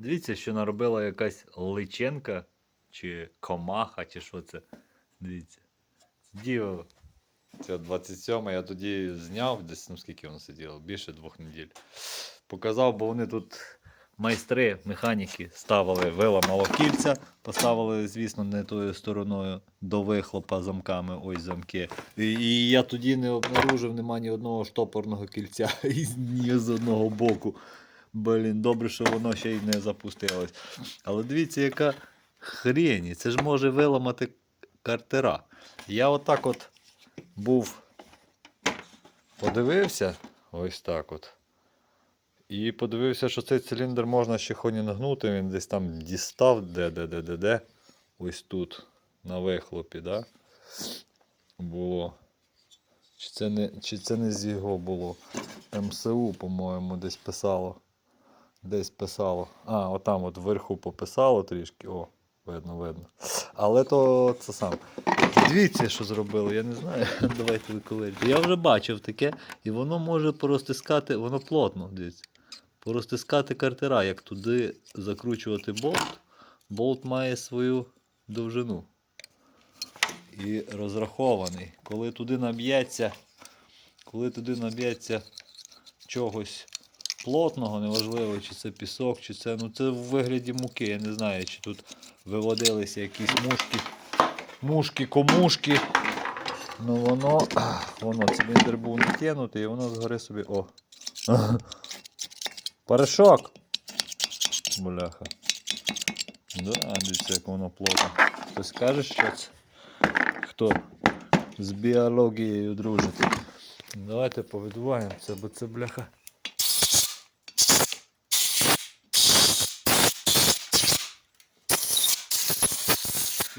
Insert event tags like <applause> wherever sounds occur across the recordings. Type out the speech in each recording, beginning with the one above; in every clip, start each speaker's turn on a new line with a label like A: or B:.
A: Дивіться, що наробила якась личенка, чи комаха, чи що це. Дивіться. Діво. Це 27 я тоді зняв, десь ну скільки воно сиділо, більше двох неділь. Показав, бо вони тут майстри, механіки ставили, виламало кільця, поставили, звісно, не тою стороною до вихлопа замками, ось замки. І, і я тоді не обнаружив нема ні одного штопорного кільця <laughs> ні з одного боку. Блін, добре, що воно ще й не запустилось. Але дивіться, яка хрень. Це ж може виламати картера. Я отак от був, подивився, ось так от. І подивився, що цей циліндр можна ще хоні нагнути, він десь там дістав, де, де, де, де, де. Ось тут, на вихлопі, да? було. Чи це не, чи це не з його було? МСУ, по-моєму, десь писало. Десь писало. А, отам от вверху пописало трішки. О, видно, видно. Але то це сам. Дивіться, що зробили, я не знаю. <laughs> Давайте ви. Я вже бачив таке, і воно може порозтискати, воно плотно, дивіться. Порозтискати картера, як туди закручувати болт. Болт має свою довжину. І розрахований. Коли туди наб'ється, коли туди наб'ється чогось плотного, неважливо, чи це пісок, чи це. Ну це в вигляді муки. Я не знаю, чи тут виводилися якісь мушки, мушки, комушки. Ну воно, <clears throat> воно циліндр був натягнутий і воно згори собі. О! <laughs> Порошок! Бляха. Да, дивіться, як воно плотно. Хтось скаже, що це? Хто з біологією дружить? Давайте повидуваємо це, бо це бляха.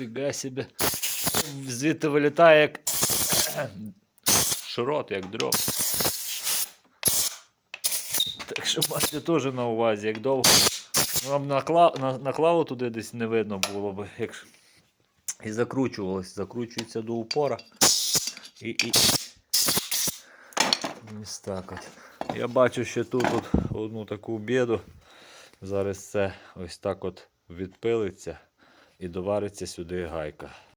A: Фіга собі. Звідти вилітає як шрот, як дроб. Так що майте теж на увазі, як довго. Вам накла... на... наклало туди десь не видно було б. Як... І закручувалось, закручується до упора. І, і... Ось так от. Я бачу ще тут от одну таку біду. Зараз це ось так от відпилиться і довариться сюди гайка.